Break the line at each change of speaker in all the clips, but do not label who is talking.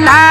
la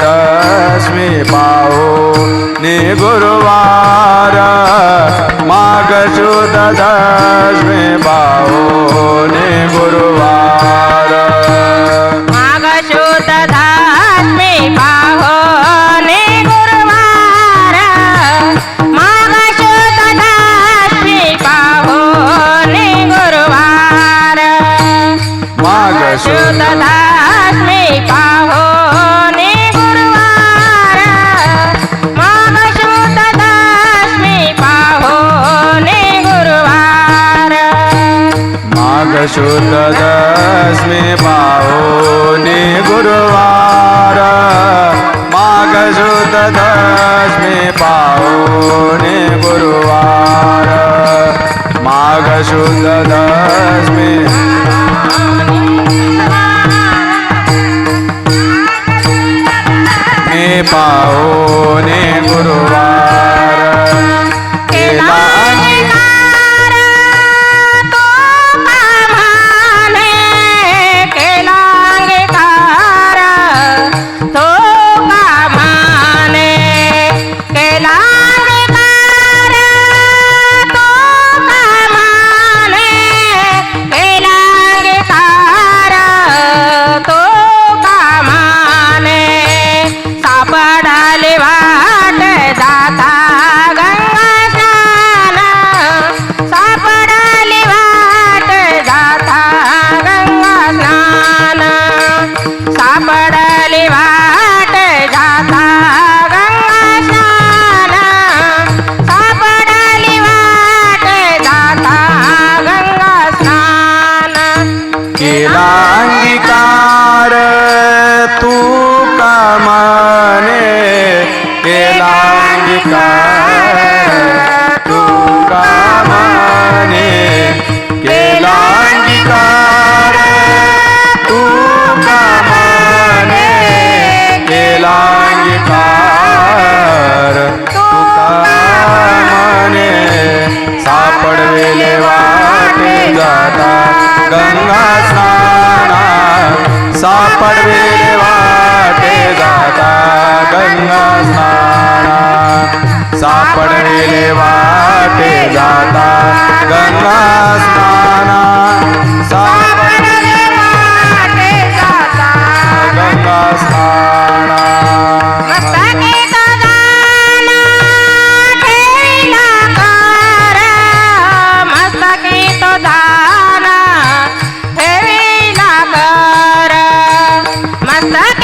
दशमी पाहो नि गुरुवार माघ शुद्ध दशमी पाहो नि गुरुवार
माघ शुद्ध दशमी पाहोने गुरुवार माघ शुद्ध दशमी पाहोने गुरुवार
माघ
शुद्ध
शुद्ध
दशमी
नि गुरुवार। माघ शुद्ध दशमी नि गुरुवार। माघ शुद्ध दशमी मी अंगीकार तू केला अंगीकार तू केला अंगीकार तू अंगीकार तू कामाने सापडलेले वाटे जाता, गंगा পারবে
मस्तके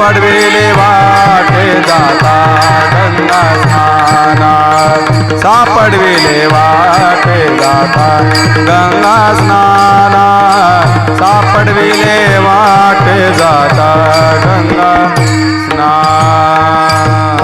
पडविले वाटे जाता गंगा
स्नानात सापडविले वाटे जाता गंगा स्नानात सापडविले वाटे जाता गंगा स्नान